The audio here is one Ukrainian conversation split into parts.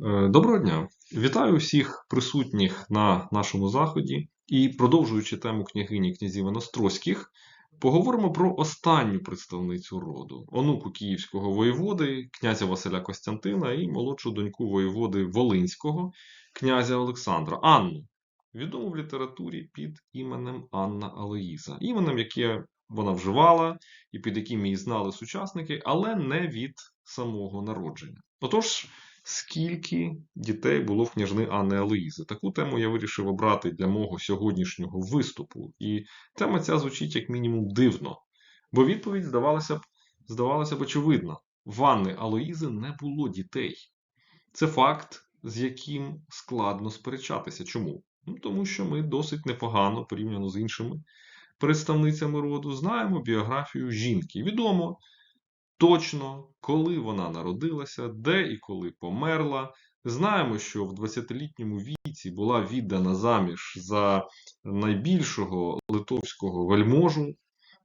Е, Доброго дня! Вітаю всіх присутніх на нашому заході. І продовжуючи тему княгині князів Інострозьких, поговоримо про останню представницю роду, онуку київського воєводи, князя Василя Костянтина і молодшу доньку воєводи Волинського, князя Олександра, Анну, відому в літературі під іменем Анна Алоїза, іменем, яке вона вживала і під яким її знали сучасники, але не від самого народження. Отож, скільки дітей було в княжни Анни Алоїзи? Таку тему я вирішив обрати для мого сьогоднішнього виступу. І тема ця звучить як мінімум дивно, бо відповідь здавалася б, здавалася б очевидна. В Анни Алоїзи не було дітей. Це факт, з яким складно сперечатися. Чому? Ну, тому що ми досить непогано порівняно з іншими представницями роду знаємо біографію жінки. Відомо точно, коли вона народилася, де і коли померла. Знаємо, що в 20-літньому віці була віддана заміж за найбільшого литовського вельможу,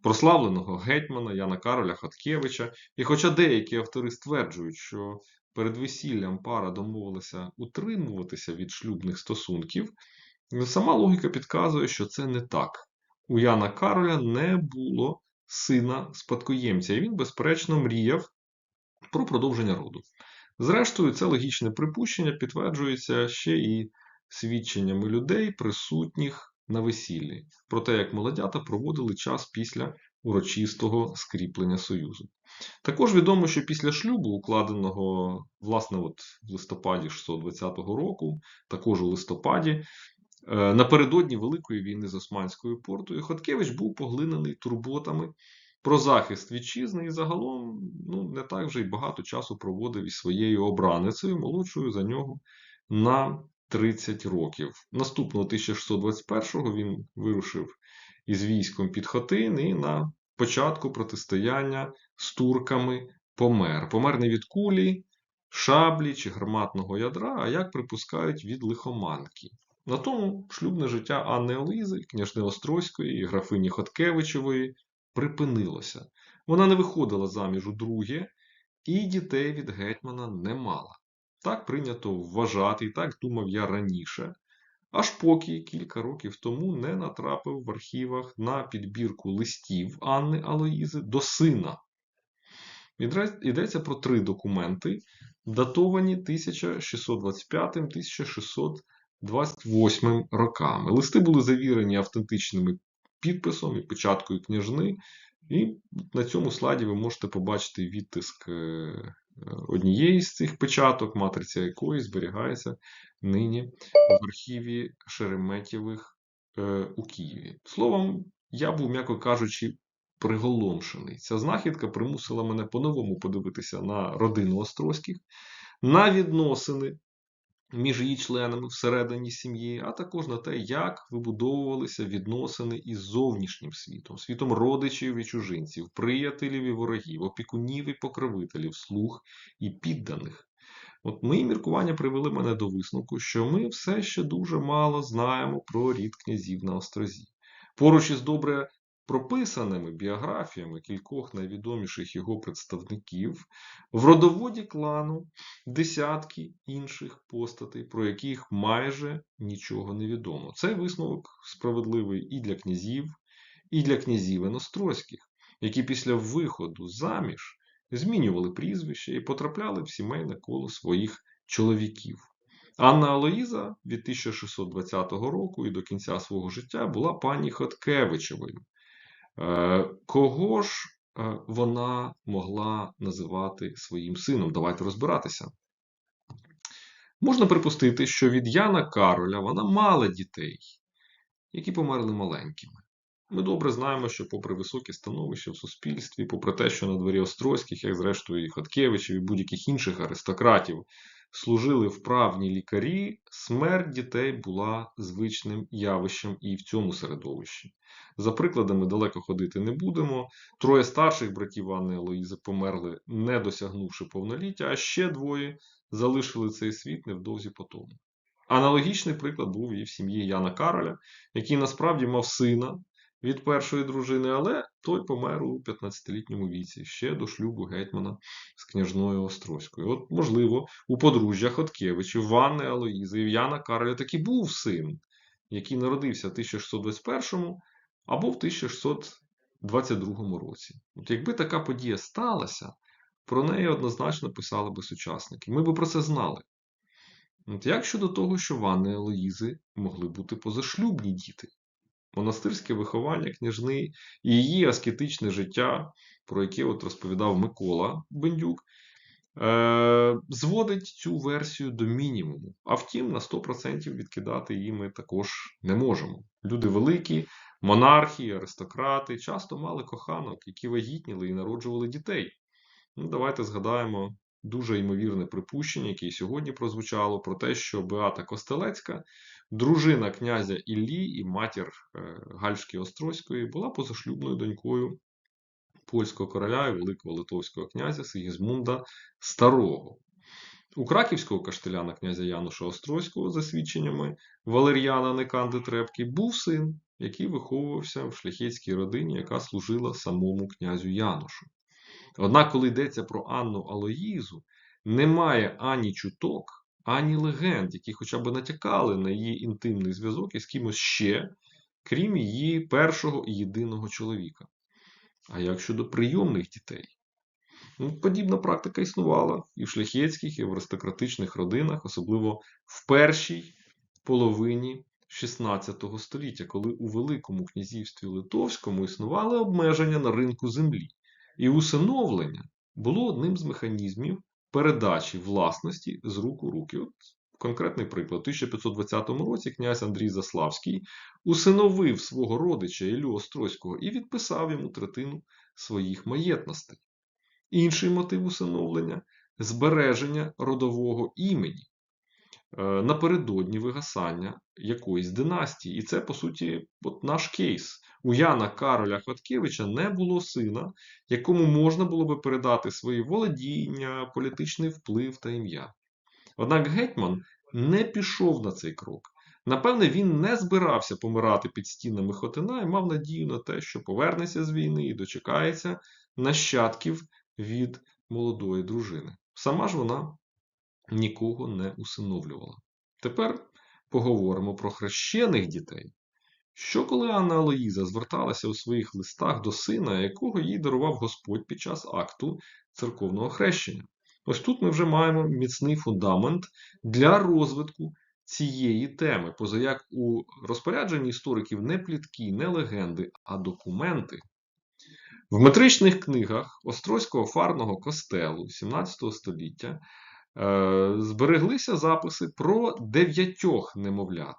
прославленого гетьмана Яна Кароля Хаткевича. І хоча деякі автори стверджують, що перед весіллям пара домовилася утримуватися від шлюбних стосунків, сама логіка підказує, що це не так. У Яна Кароля не було сина спадкоємця, і він, безперечно, мріяв про продовження роду. Зрештою, це логічне припущення підтверджується ще і свідченнями людей, присутніх на весіллі, про те, як молодята проводили час після урочистого скріплення союзу. Також відомо, що після шлюбу, укладеного власне от в листопаді 620 року, також у листопаді, напередодні Великої війни з Османською портою Хоткевич був поглинений турботами про захист вітчизни і загалом ну, не так вже й багато часу проводив із своєю обраницею, молодшою за нього на 30 років. Наступного 1621-го він вирушив із військом під Хотин і на початку протистояння з турками помер. Помер не від кулі, шаблі чи гарматного ядра, а як припускають від лихоманки. На тому шлюбне життя Анни Олізи, княжни Острозької і графині Хоткевичевої припинилося. Вона не виходила заміж у друге, і дітей від гетьмана не мала. Так прийнято вважати, і так думав я раніше, аж поки кілька років тому не натрапив в архівах на підбірку листів Анни Алоїзи до сина. Йдеться про три документи, датовані 1625-1600. 28 роками. Листи були завірені автентичними підписом і печаткою княжни, і на цьому слайді ви можете побачити відтиск е, однієї з цих печаток, матриця якої зберігається нині в архіві Шереметєвих е, у Києві. Словом, я був, м'яко кажучи, приголомшений. Ця знахідка примусила мене по-новому подивитися на родину Острозьких, на відносини між її членами всередині сім'ї, а також на те, як вибудовувалися відносини із зовнішнім світом, світом родичів і чужинців, приятелів і ворогів, опікунів і покровителів, слуг і підданих. От мої міркування привели мене до висновку, що ми все ще дуже мало знаємо про рід князів на острозі. Поруч із добре прописаними біографіями кількох найвідоміших його представників, в родоводі клану десятки інших постатей, про яких майже нічого не відомо. Цей висновок справедливий і для князів, і для князів Інострозьких, які після виходу заміж змінювали прізвище і потрапляли в сімейне коло своїх чоловіків. Анна Алоїза від 1620 року і до кінця свого життя була пані Хоткевичевою, кого ж е, вона могла називати своїм сином? Давайте розбиратися. Можна припустити, що від Яна Кароля вона мала дітей, які померли маленькими. Ми добре знаємо, що, попри високе становище в суспільстві, попри те, що на дворі Острозьких, як зрештою і Хаткевичів, і будь-яких інших аристократів, служили вправні лікарі, смерть дітей була звичним явищем і в цьому середовищі. За прикладами далеко ходити не будемо. Троє старших братів Анни Алоїзи померли, не досягнувши повноліття, а ще двоє залишили цей світ невдовзі по тому. Аналогічний приклад був і в сім'ї Яна Кароля, який насправді мав сина, від першої дружини, але той помер у 15-літньому віці, ще до шлюбу гетьмана з княжною Острозькою. От, можливо, у подружжя Хоткевичів, Ванни Алоїзи і Яна Кароля таки був син, який народився в 1621 або в 1622 році. От якби така подія сталася, про неї однозначно писали би сучасники. Ми би про це знали. От Як щодо того, що Ванни Алоїзи могли бути позашлюбні діти? Монастирське виховання княжни і її аскетичне життя, про яке от розповідав Микола Бендюк, е- зводить цю версію до мінімуму. А втім, на 100% відкидати її ми також не можемо. Люди великі, монархи, аристократи часто мали коханок, які вагітніли і народжували дітей. Ну, Давайте згадаємо дуже ймовірне припущення, яке сьогодні прозвучало, про те, що Беата Костелецька, дружина князя Іллі і матір е, Гальшки Острозької, була позашлюбною донькою польського короля і великого литовського князя Сигізмунда Старого. У краківського каштеляна князя Януша Острозького, за свідченнями Валер'яна Неканди Трепки, був син, який виховувався в шляхетській родині, яка служила самому князю Янушу. Однак, коли йдеться про Анну Алоїзу, немає ані чуток, ані легенд, які хоча б натякали на її інтимний зв'язок із кимось ще, крім її першого і єдиного чоловіка. А як щодо прийомних дітей? Ну, Подібна практика існувала і в шляхетських, і в аристократичних родинах, особливо в першій половині XVI століття, коли у Великому князівстві Литовському існували обмеження на ринку землі. І усиновлення було одним з механізмів передачі власності з рук у руки. От Конкретний приклад. У 1520 році князь Андрій Заславський усиновив свого родича Іллю Острозького і відписав йому третину своїх маєтностей. Інший мотив усиновлення збереження родового імені. Е, напередодні вигасання якоїсь династії. І це, по суті, от наш кейс. У Яна Кароля Хоткевича не було сина, якому можна було би передати свої володіння, політичний вплив та ім'я. Однак гетьман не пішов на цей крок. Напевне, він не збирався помирати під стінами Хотина і мав надію на те, що повернеться з війни і дочекається нащадків від молодої дружини. Сама ж вона нікого не усиновлювала. Тепер поговоримо про хрещених дітей. Що коли Анна Алоїза зверталася у своїх листах до сина, якого їй дарував Господь під час акту церковного хрещення? Ось тут ми вже маємо міцний фундамент для розвитку цієї теми, позаяк у розпорядженні істориків не плітки, не легенди, а документи. В метричних книгах Острозького фарного костелу 17 століття Е, збереглися записи про дев'ятьох немовлят,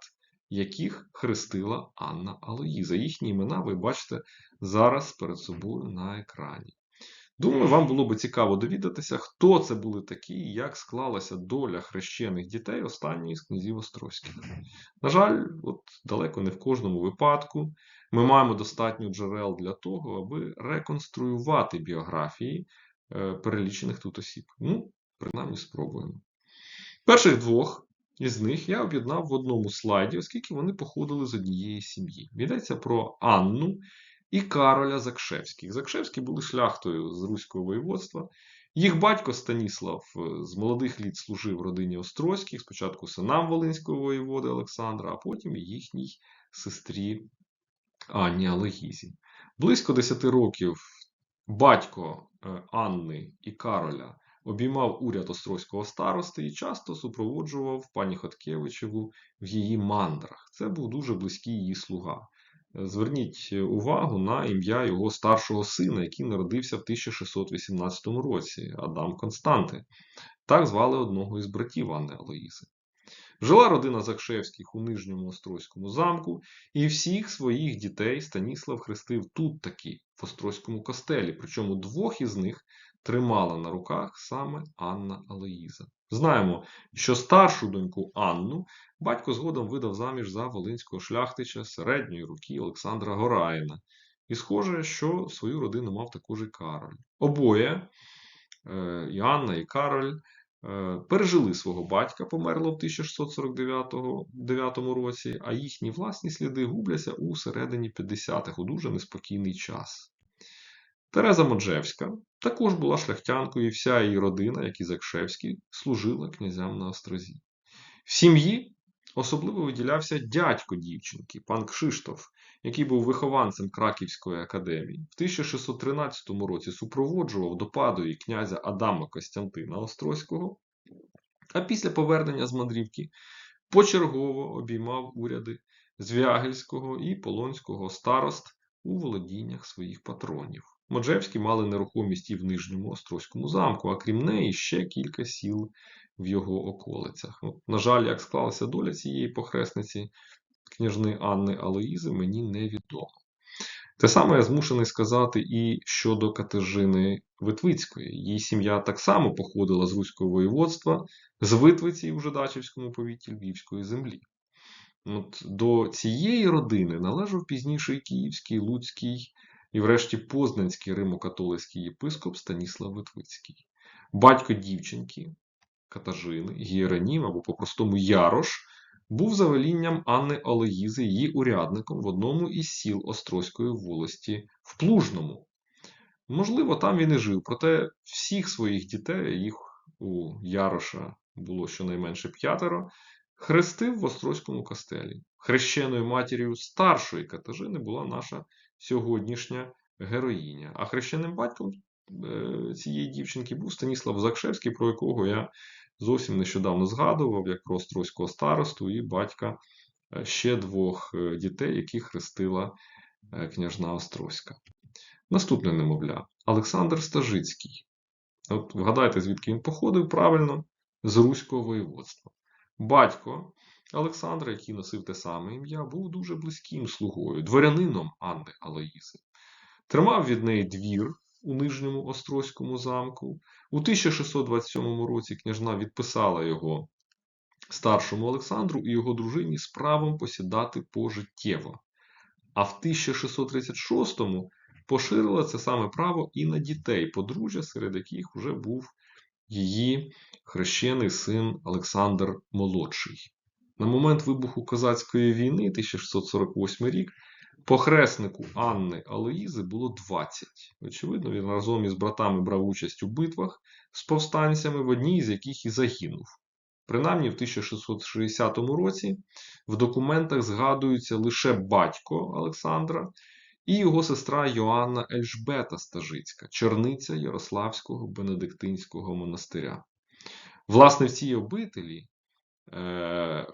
яких хрестила Анна Алоїза. Їхні імена ви бачите зараз перед собою на екрані. Думаю, вам було би цікаво довідатися, хто це були такі і як склалася доля хрещених дітей останньої з князів Острозьких. На жаль, от далеко не в кожному випадку ми маємо достатньо джерел для того, аби реконструювати біографії е, перелічених тут осіб. Ну, Принаймні спробуємо. Перших двох із них я об'єднав в одному слайді, оскільки вони походили з однієї сім'ї. Йдеться про Анну і Кароля Закшевських. Закшевські були шляхтою з Руського воєводства. Їх батько Станіслав е, з молодих літ служив родині Острозьких, спочатку синам Волинського воєводи Олександра, а потім їхній сестрі Анні Алегізі. Близько 10 років батько е, Анни і Кароля обіймав уряд острозького старости і часто супроводжував пані Хоткевичеву в її мандрах. Це був дуже близький її слуга. Зверніть увагу на ім'я його старшого сина, який народився в 1618 році, Адам Константи. Так звали одного із братів Анни Алоїзи. Жила родина Закшевських у Нижньому Острозькому замку, і всіх своїх дітей Станіслав хрестив тут таки, в Острозькому костелі, причому двох із них тримала на руках саме Анна Алоїза. Знаємо, що старшу доньку Анну батько згодом видав заміж за волинського шляхтича середньої руки Олександра Гораїна. І схоже, що свою родину мав також і Кароль. Обоє, е, і Анна, і Кароль, е, пережили свого батька, померло в 1649 році, а їхні власні сліди губляться у середині 50-х, у дуже неспокійний час. Тереза Моджевська також була шляхтянкою, і вся її родина, як і Закшевський, служила князям на острозі. В сім'ї особливо виділявся дядько дівчинки, пан Кшиштоф, який був вихованцем Краківської академії. В 1613 році супроводжував до Падої князя Адама Костянтина Острозького, а після повернення з мандрівки почергово обіймав уряди Звягельського і Полонського старост у володіннях своїх патронів. Моджевські мали нерухомість і в Нижньому Острозькому замку, а крім неї ще кілька сіл в його околицях. От, на жаль, як склалася доля цієї похресниці княжни Анни Алоїзи, мені невідомо. Те саме я змушений сказати і щодо Катежини Витвицької. Її сім'я так само походила з Руського воєводства, з Витвиці у Жидачівському повіті Львівської землі. От До цієї родини належав пізніше і Київський, Луцький і, врешті, Познанський римокатолицький єпископ Станіслав Витвицький. Батько дівчинки Катажини, Гіеронім або по-простому Ярош, був за велінням Анни Олеїзи її урядником в одному із сіл Острозької волості в Плужному. Можливо, там він і жив, проте всіх своїх дітей, їх у Яроша було щонайменше п'ятеро, хрестив в Острозькому костелі. Хрещеною матір'ю старшої Катажини була наша сьогоднішня героїня. А хрещеним батьком е, цієї дівчинки був Станіслав Закшевський, про якого я зовсім нещодавно згадував, як про Острозького старосту і батька е, ще двох е, дітей, яких хрестила княжна Острозька. Наступне немовля Олександр Стажицький. От Вгадайте, звідки він походив правильно з Руського воєводства. Батько Олександра, який носив те саме ім'я, був дуже близьким слугою, дворянином Анни Алоїзи. Тримав від неї двір у Нижньому Острозькому замку. У 1627 році княжна відписала його старшому Олександру і його дружині з правом посідати пожиттєво. А в 1636-му поширила це саме право і на дітей подружжя, серед яких вже був її хрещений син Олександр Молодший. На момент вибуху Козацької війни 1648 рік похреснику Анни Алоїзи було 20. Очевидно, він разом із братами брав участь у битвах з повстанцями, в одній з яких і загинув. Принаймні в 1660 році в документах згадується лише батько Олександра і його сестра Йоанна Ельжбета Стажицька, черниця Ярославського Бенедиктинського монастиря. Власне, в цій обителі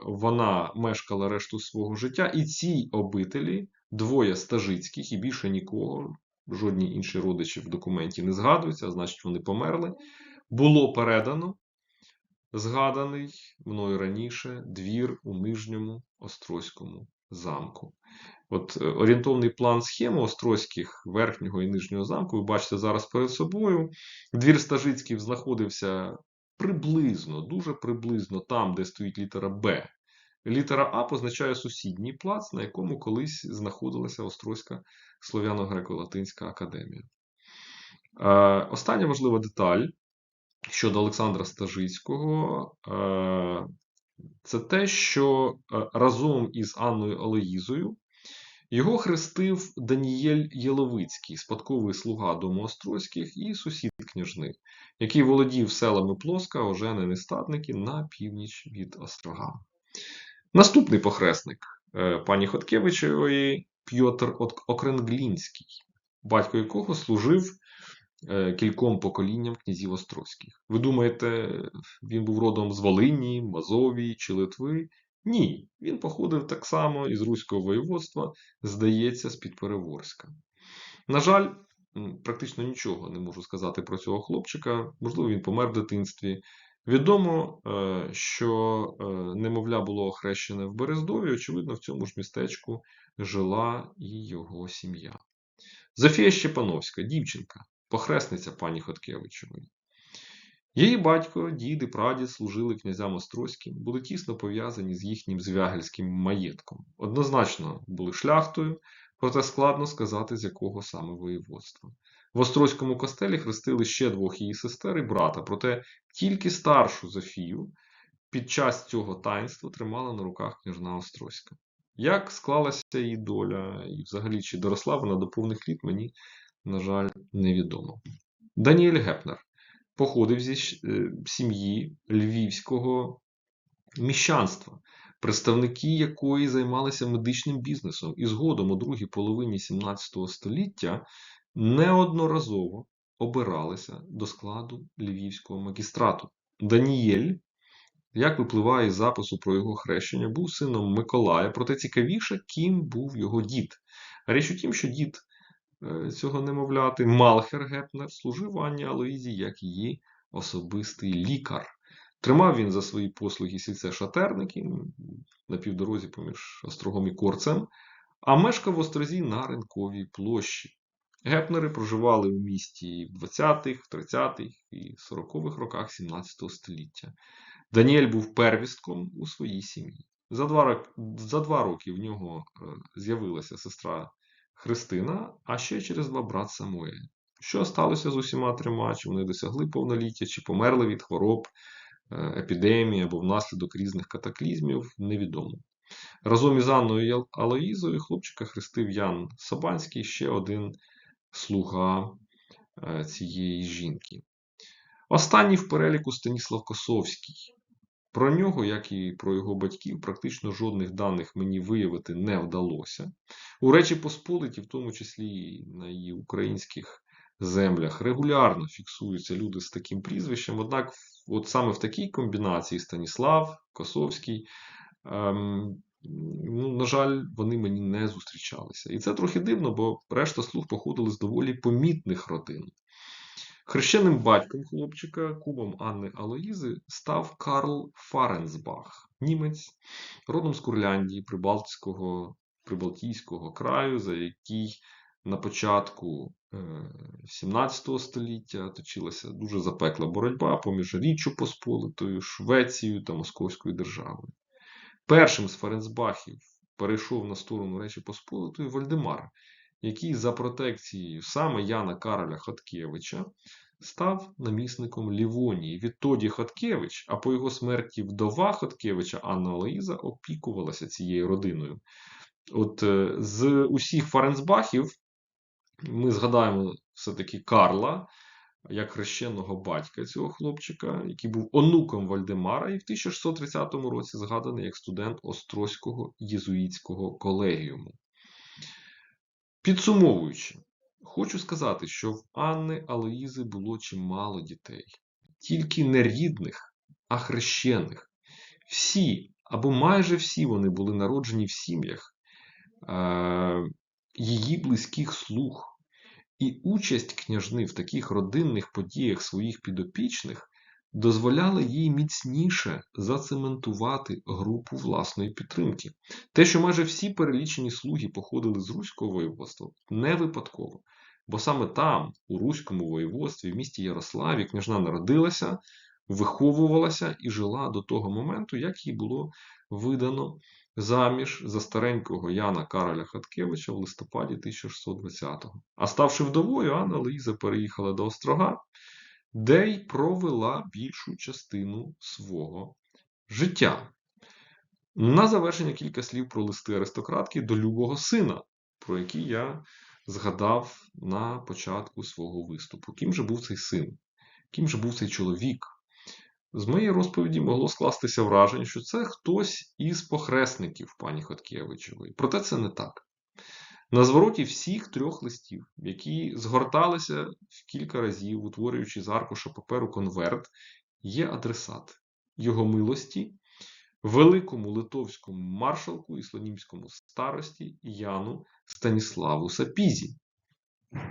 вона мешкала решту свого життя, і цій обителі двоє стажицьких і більше нікого, жодні інші родичі в документі не згадуються, а значить, вони померли. Було передано згаданий мною раніше двір у Нижньому Острозькому замку. От е, орієнтовний план схеми Острозьких верхнього і нижнього замку, ви бачите зараз перед собою. Двір Стажицький знаходився приблизно, дуже приблизно там, де стоїть літера Б. Літера А позначає сусідній плац, на якому колись знаходилася Острозька Слов'яно-Греко-Латинська академія. Е, остання важлива деталь щодо Олександра Стажицького е, це те, що разом із Анною Алоїзою його хрестив Данієль Єловицький, спадковий слуга дому Острозьких і сусід княжни, який володів селами Плоска, Ожени, Нестатники на північ від острога. Наступний похресник е, пані Хоткевичевої Пьотр Окренглінський, батько якого служив е, кільком поколінням князів Острозьких. Ви думаєте, він був родом з Волині, Мазовії чи Литви? Ні, він походив так само із Руського воєводства, здається, з-під Переворська. На жаль, практично нічого не можу сказати про цього хлопчика. Можливо, він помер в дитинстві. Відомо, е, що е, немовля було охрещене в Берездові, очевидно, в цьому ж містечку жила і його сім'я. Зофія Щепановська, дівчинка, похресниця пані Хоткевичевої. Її батько, дід і прадід служили князям Острозьким, були тісно пов'язані з їхнім звягельським маєтком. Однозначно були шляхтою, проте складно сказати, з якого саме воєводства. В Острозькому костелі хрестили ще двох її сестер і брата, проте тільки старшу Зофію під час цього таїнства тримала на руках княжна Острозька. Як склалася її доля, і взагалі чи доросла вона до повних літ, мені, на жаль, невідомо. Даніель Гепнер походив зі е, сім'ї львівського міщанства, представники якої займалися медичним бізнесом, і згодом у другій половині 17 століття неодноразово обиралися до складу львівського магістрату. Даніель, як випливає із запису про його хрещення, був сином Миколая, проте цікавіше, ким був його дід. Річ у тім, що дід цього немовляти, Малхер Гепнер, служив Анні Алоїзі як її особистий лікар. Тримав він за свої послуги сільце Шатерники на півдорозі поміж Острогом і Корцем, а мешкав в Острозі на Ринковій площі. Гепнери проживали в місті в 20-х, 30-х і 40-х роках 17 століття. Даніель був первістком у своїй сім'ї. За два, за два роки в нього е, з'явилася сестра Христина, а ще через два брат Самуель. Що сталося з усіма трьома? Чи вони досягли повноліття, чи померли від хвороб, е, епідемії або внаслідок різних катаклізмів, невідомо. Разом із Анною Алоїзою хлопчика хрестив Ян Сабанський, ще один слуга е, цієї жінки. Останній в переліку Станіслав Косовський. Про нього, як і про його батьків, практично жодних даних мені виявити не вдалося. У Речі Посполиті, в тому числі на її українських землях, регулярно фіксуються люди з таким прізвищем. Однак, от саме в такій комбінації Станіслав, Косовський, ем, ну, на жаль, вони мені не зустрічалися. І це трохи дивно, бо решта слуг походили з доволі помітних родин. Хрещеним батьком хлопчика, кумом Анни Алоїзи, став Карл Фаренсбах, німець, родом з Курляндії, Прибалтського, Прибалтійського краю, за який на початку 17 е, століття точилася дуже запекла боротьба поміж Річчю Посполитою, Швецією та Московською державою. Першим з Фаренсбахів перейшов на сторону Речі Посполитої Вольдемар, який за протекцією саме Яна Кароля Хаткевича став намісником Лівонії. Відтоді Хаткевич, а по його смерті вдова Хаткевича Анна Олеїза опікувалася цією родиною. От е, З усіх Фаренсбахів ми згадаємо все-таки Карла. Як хрещеного батька цього хлопчика, який був онуком Вальдемара, і в 1630 році згаданий як студент Острозького єзуїтського колегіуму. Підсумовуючи, хочу сказати, що в Анни Алоїзи було чимало дітей, тільки не рідних, а хрещених. Всі або майже всі вони були народжені в сім'ях е- її близьких слуг. І участь княжни в таких родинних подіях своїх підопічних дозволяли їй міцніше зацементувати групу власної підтримки. Те, що майже всі перелічені слуги походили з Руського воєводства, не випадково. Бо саме там, у Руському воєводстві, в місті Ярославі, княжна народилася, виховувалася і жила до того моменту, як їй було видано заміж за старенького Яна Кароля Хаткевича в листопаді 1620-го. А ставши вдовою, Анна Луїза переїхала до Острога де й провела більшу частину свого життя. На завершення кілька слів про листи аристократки до любого сина, про які я згадав на початку свого виступу. Ким же був цей син? Ким же був цей чоловік? З моєї розповіді могло скластися враження, що це хтось із похресників пані Хоткевичевої. Проте це не так. На звороті всіх трьох листів, які згорталися в кілька разів, утворюючи з аркуша паперу конверт, є адресат його милості, великому литовському маршалку і слонімському старості Яну Станіславу Сапізі.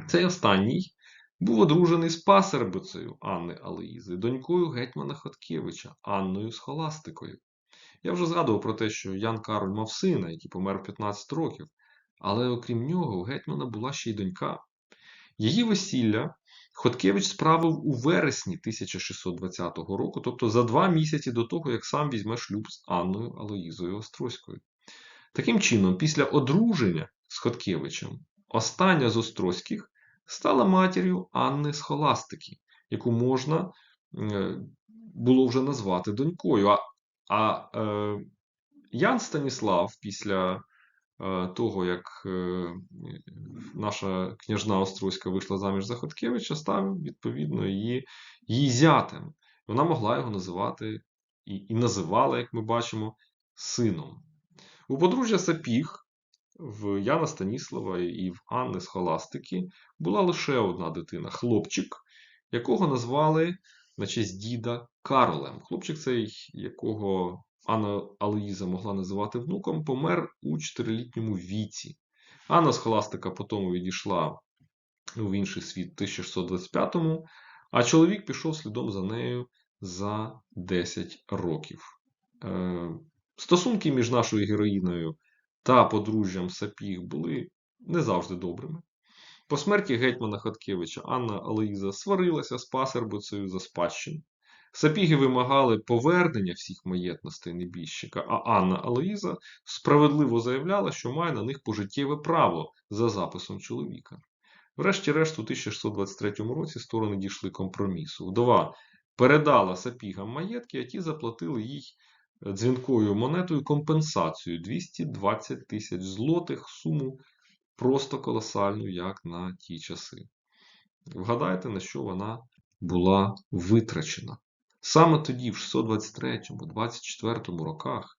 Цей останній був одружений з пасербицею Анни Алеїзи, донькою гетьмана Хоткевича Анною Схоластикою. Я вже згадував про те, що Ян Кароль мав сина, який помер в 15 років. Але окрім нього, у гетьмана була ще й донька. Її весілля Хоткевич справив у вересні 1620 року, тобто за два місяці до того, як сам візьме шлюб з Анною Алоїзою Острозькою. Таким чином, після одруження з Хоткевичем, остання з Острозьких стала матір'ю Анни Схоластики, яку можна е, було вже назвати донькою. А, а е, Ян Станіслав після того, як е, наша княжна Острозька вийшла заміж за Хоткевича, став відповідно її, її зятем. Вона могла його називати і, і називала, як ми бачимо, сином. У подружжя Сапіг в Яна Станіслава і в Анни Схоластики була лише одна дитина хлопчик, якого назвали на честь діда Карлем. Хлопчик цей, якого Анна Алоїза могла називати внуком, помер у 4-літньому віці. Анна Схоластика потім відійшла в інший світ в 1625-му, а чоловік пішов слідом за нею за 10 років. Е, стосунки між нашою героїною та подружжям Сапіг були не завжди добрими. По смерті гетьмана Хаткевича Анна Алоїза сварилася з пасербицею за спадщину. Сапіги вимагали повернення всіх маєтностей небіжчика, а Анна Алоїза справедливо заявляла, що має на них пожиттєве право за записом чоловіка. Врешті-решт, у 1623 році сторони дійшли компромісу. Вдова передала сапігам маєтки, а ті заплатили їй дзвінкою монетою компенсацію 220 тисяч злотих, суму просто колосальну, як на ті часи. Вгадайте, на що вона була витрачена. Саме тоді, в 623-24 роках,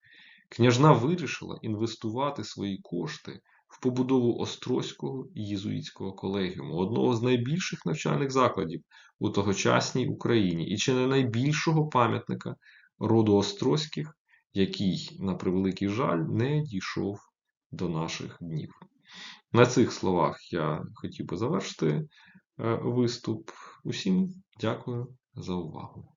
княжна вирішила інвестувати свої кошти в побудову Острозького єзуїтського колегіуму, одного з найбільших навчальних закладів у тогочасній Україні і чи не найбільшого пам'ятника роду Острозьких, який, на превеликий жаль, не дійшов до наших днів. На цих словах я хотів би завершити е, виступ. Усім дякую за увагу.